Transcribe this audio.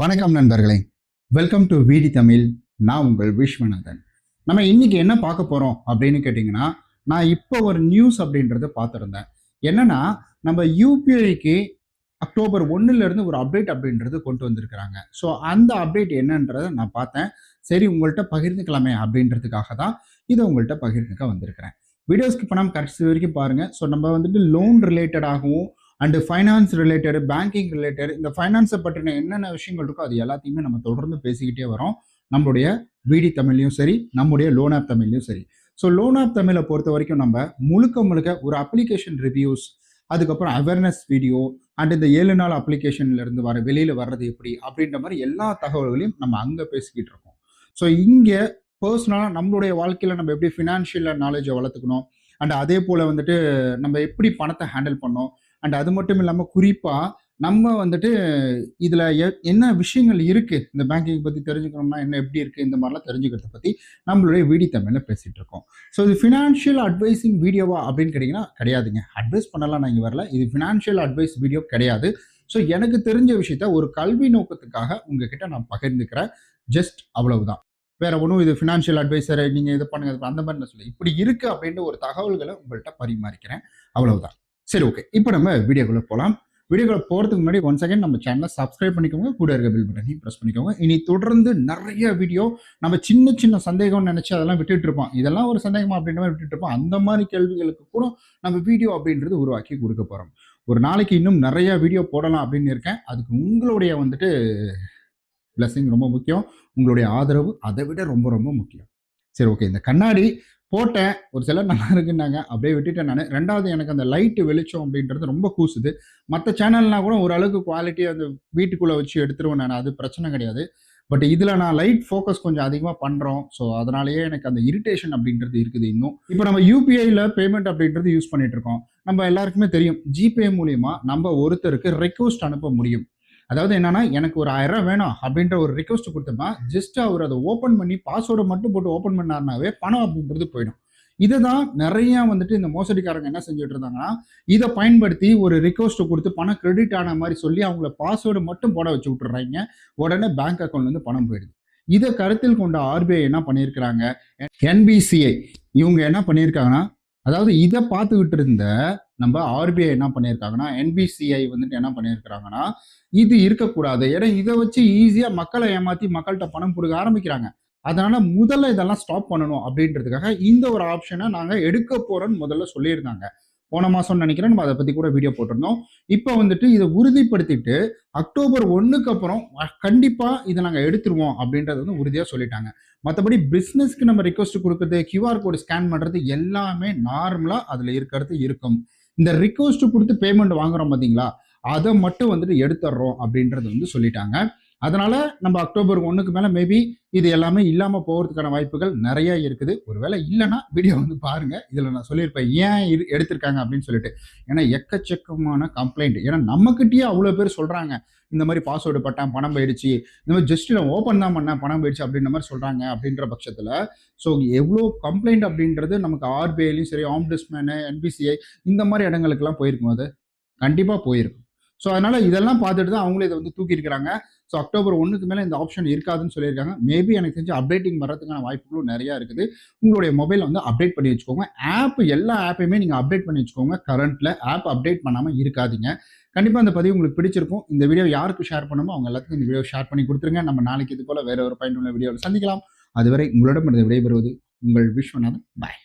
வணக்கம் நண்பர்களே. Welcome to விடி தமிழ் நான் உங்கள் விஸ்வநாதன். நம்ம இன்னைக்கு என்ன பார்க்க போகிறோம் அப்படின்னு கேட்டிங்கன்னா நான் இப்போ ஒரு நியூஸ் அப்படின்றத பார்த்துருந்தேன். என்னன்னா நம்ம யூபிஐக்கு அக்டோபர் ஒன்றுலேருந்து இருந்து ஒரு அப்டேட் அப்படின்றது கொண்டு வந்திருக்கிறாங்க. ஸோ அந்த அப்டேட் என்னன்றதை நான் பார்த்தேன். சரி உங்கள்கிட்ட பகிர்ந்துக்கலாமே அப்படின்றதுக்காக தான் இதை உங்கள்கிட்ட பகிர்ந்துக்க வந்திருக்கிறேன். வீடியோஸ்க்கு பணம் கடைசி வரைக்கும் பாருங்கள் ஸோ நம்ம வந்துட்டு loan ரிலேட்டடாகவும் and finance related banking related இந்த ஃபைனான்ஸை பற்றின என்னென்ன விஷயங்கள் இருக்கோ அது எல்லாத்தையுமே நம்ம தொடர்ந்து பேசிக்கிட்டே வரோம். நம்மளுடைய விடி தமிழ்லையும் சரி நம்முடைய லோன் ஆப் தமிழ்லையும் சரி. ஸோ லோன் ஆப் தமிழை பொறுத்த வரைக்கும் நம்ம முழுக்க முழுக்க ஒரு அப்ளிகேஷன் ரிவ்யூஸ் அதுக்கப்புறம் அவேர்னஸ் வீடியோ அண்ட் இந்த ஏழு நாள் அப்ளிகேஷன்லேருந்து வர வெளியில் வர்றது எப்படி அப்படின்ற மாதிரி எல்லா தகவல்களையும் நம்ம அங்கே பேசிக்கிட்டு இருக்கோம். ஸோ இங்கே பர்சனலாக நம்மளுடைய வாழ்க்கையில் நம்ம எப்படி ஃபினான்ஷியல் நாலேஜை வளர்த்துக்கணும் அண்ட் அதே போல் வந்துட்டு நம்ம எப்படி பணத்தை ஹேண்டில் பண்ணோம் அண்ட் அது மட்டும் இல்லாமல் குறிப்பாக நம்ம வந்துட்டு இதில் என்ன விஷயங்கள் இருக்குது இந்த பேங்கிங் பற்றி தெரிஞ்சுக்கணும்னா என்ன எப்படி இருக்குது இந்த மாதிரிலாம் தெரிஞ்சுக்கிறத பற்றி நம்மளுடைய வீடி தமிழில் பேசிகிட்டு இருக்கோம். ஸோ இது ஃபினான்ஷியல் அட்வைஸிங் வீடியோவா அப்படின்னு கேட்டிங்கன்னா கிடையாதுங்க. அட்வைஸ் பண்ணலாம் நான் இங்கே வரல. இது ஃபினான்ஷியல் அட்வைஸ் வீடியோ கிடையாது. ஸோ எனக்கு தெரிஞ்ச விஷயத்த ஒரு கல்வி நோக்கத்துக்காக உங்ககிட்ட நான் பகிர்ந்துக்கிறேன். ஜஸ்ட் அவ்வளவுதான். வேற ஒன்றும் இது ஃபினான்ஷியல் அட்வைசர் நீங்கள் இது பண்ணுங்க அந்த மாதிரி நான் சொல்லி இப்படி இருக்குது அப்படின்ற ஒரு தகவல்களை உங்கள்கிட்ட பரிமாறிக்கிறேன். அவ்வளவுதான். சரி ஓகே இப்போ நம்ம வீடியோக்குள்ளே போகலாம் வீடியோக்குள்ள போகிறதுக்கு முன்னாடி ஒன் செகண்ட் நம்ம சேனலை சப்ஸ்கிரைப் பண்ணிக்கோங்க. கூட இருக்க பில் பட்டனையும் ப்ரெஸ் பண்ணிக்கோங்க. இனி தொடர்ந்து நிறைய வீடியோ நம்ம சின்ன சின்ன சந்தேகம்னு நினச்சி அதெல்லாம் விட்டுட்டு இருப்போம். இதெல்லாம் ஒரு சந்தேகமா அப்படின்ற மாதிரி விட்டுட்டு இருப்போம். அந்த மாதிரி கேள்விகளுக்கு கூட நம்ம வீடியோ அப்படின்றது உருவாக்கி கொடுக்க போகிறோம் ஒரு நாளைக்கு இன்னும் நிறைய வீடியோ போடலாம் அப்படின்னு இருக்கேன். அதுக்கு உங்களுடைய வந்துட்டு பிளஸிங் ரொம்ப முக்கியம். உங்களுடைய ஆதரவு அதை விட ரொம்ப ரொம்ப முக்கியம். சரி ஓகே இந்த கண்ணாடி போட்டேன். ஒரு சிலர் நல்லா இருக்குன்னாங்க. அப்படியே விட்டுட்டேன் நான். ரெண்டாவது எனக்கு அந்த லைட்டு வெளிச்சம் அப்படின்றது ரொம்ப கூசுது. மற்ற சேனல்னா கூட ஓரளவுக்கு குவாலிட்டி அந்த வீட்டுக்குள்ளே வச்சு எடுத்துருவேன் நான். அது பிரச்சனை கிடையாது. பட் இதில் நான் லைட் ஃபோக்கஸ் கொஞ்சம் அதிகமாக பண்ணுறோம் ஸோ அதனாலேயே எனக்கு அந்த இரிட்டேஷன் அப்படின்றது இருக்குது இன்னும். இப்போ நம்ம யூபிஐயில் பேமெண்ட் அப்படின்றது யூஸ் பண்ணிட்டு இருக்கோம். நம்ம எல்லாருக்குமே தெரியும். ஜிபே மூலிமா நம்ம ஒருத்தருக்கு ரெக்வஸ்ட் அனுப்ப முடியும். அதாவது என்னன்னா எனக்கு ஒரு ஆயிரம் வேணும் அப்படின்ற ஒரு ரிக்வஸ்ட் கொடுத்தோம்னா ஜஸ்ட் அவர் அதை ஓப்பன் பண்ணி பாஸ்வேர்டை மட்டும் போட்டு ஓப்பன் பண்ணாருனாவே பணம் அப்படின்றது போயிடும். இதை தான் நிறைய வந்துட்டு இந்த மோசடிக்காரங்க என்ன செஞ்சுட்டு இருந்தாங்கன்னா இதை பயன்படுத்தி ஒரு ரிக்வஸ்ட் கொடுத்து பணம் கிரெடிட் ஆன மாதிரி சொல்லி அவங்கள பாஸ்வேர்டு மட்டும் போட வச்சு விட்டுறாங்க. உடனே பேங்க் அக்கௌண்ட்ல இருந்து பணம் போயிடுது. இதை கருத்தில் கொண்ட ஆர்பிஐ என்ன பண்ணியிருக்கிறாங்க? என்பிசிஐ இவங்க என்ன பண்ணியிருக்காங்கன்னா அதாவது இதை பார்த்துக்கிட்டு இருந்த நம்ம ஆர்பிஐ என்ன பண்ணியிருக்காங்கன்னா என்பிசிஐ வந்துட்டு என்ன பண்ணியிருக்கிறாங்கன்னா இது இருக்கக்கூடாது. ஏன்னா இதை வச்சு ஈஸியாக மக்களை ஏமாற்றி மக்கள்கிட்ட பணம் கொடுக்க ஆரம்பிக்கிறாங்க. அதனால முதல்ல இதெல்லாம் ஸ்டாப் பண்ணணும் அப்படின்றதுக்காக இந்த ஒரு ஆப்ஷனை நாங்கள் எடுக்க போறோம்னு முதல்ல சொல்லியிருந்தாங்க. போன மாதம் நினைக்கிறேன் நம்ம அதை பத்தி கூட வீடியோ போட்டிருந்தோம். இப்போ வந்துட்டு இதை உறுதிப்படுத்திட்டு அக்டோபர் ஒன்றுக்கு அப்புறம் கண்டிப்பா இதை நாங்கள் எடுத்துருவோம் அப்படின்றத வந்து உறுதியாக சொல்லிட்டாங்க. மற்றபடி பிஸ்னஸ்க்கு நம்ம ரிக்வஸ்ட் கொடுக்குறது கியூஆர் கோடு ஸ்கேன் பண்ணுறது எல்லாமே நார்மலாக அதில் இருக்கிறது இருக்கும். இந்த ரிக்வஸ்ட் கொடுத்து பேமெண்ட் வாங்குறோம் பார்த்தீங்களா அதை மட்டும் வந்துட்டு எடுத்துடுறோம் அப்படின்றது வந்து சொல்லிட்டாங்க. அதனால நம்ம அக்டோபர் ஒன்றுக்கு மேல மேபி இது எல்லாமே இல்லாம போகிறதுக்கான வாய்ப்புகள் நிறைய இருக்குது. ஒருவேளை இல்லைன்னா வீடியோ வந்து பாருங்க. இதுல நான் சொல்லியிருப்பேன் ஏன் இரு- எடுத்திருக்காங்க அப்படின்னு சொல்லிட்டு. ஏன்னா எக்கச்சக்கமான கம்ப்ளைண்ட் ஏன்னா நம்மக்கிட்டேயே அவ்வளோ பேர் சொல்றாங்க. இந்த மாதிரி பாஸ்வேர்டு பட்டேன் பணம் போயிடுச்சு. இந்த மாதிரி ஜஸ்ட் நான் ஓப்பன் தான் பண்ணேன் பணம் போயிடுச்சு அப்படின்ற மாதிரி சொல்றாங்க அப்படின்ற பட்சத்துல ஸோ எவ்வளோ கம்ப்ளைண்ட் அப்படின்றது நமக்கு ஆர்பிஐலையும் சரி ஆம்டிஸ்மேனு என்பிசிஐ இந்த மாதிரி இடங்களுக்கெல்லாம் போயிருக்கும் அது. கண்டிப்பாக போயிருக்கும். ஸோ அதனால இதெல்லாம் பார்த்துட்டு தான் அவங்களே இதை வந்து தூக்கியிருக்கிறாங்க. ஸோ அக்டோபர் ஒன்றுக்கு மேலே இந்த ஆப்ஷன் இருக்காதுன்னு சொல்லியிருக்காங்க. மேபி எனக்கு தெரிஞ்சு அப்டேட்டிங் வர்றதுக்கான வாய்ப்புகளும் நிறையா இருக்குது. உங்களுடைய மொபைல் வந்து அப்டேட் பண்ணி வச்சுக்கோங்க. ஆப் எல்லா ஆப்பையுமே நீங்கள் அப்டேட் பண்ணி வச்சுக்கோங்க. கரண்ட்டில் ஆப் அப்டேட் பண்ணாமல் இருக்காதிங்க. கண்டிப்பாக அந்த பதிவு உங்களுக்கு பிடிச்சிருக்கும். இந்த வீடியோ யாருக்கு ஷேர் பண்ணுமோ அவங்க எல்லாத்துக்கும் இந்த வீடியோ ஷேர் பண்ணி கொடுத்துருங்க. நம்ம நாளைக்கு இது போல் வேற ஒரு பயனுள்ள வீடியோவில் சந்திக்கலாம். அதுவரை உங்களிடம் விடைபெறுவது உங்கள் விஸ்வநாதன். பாய்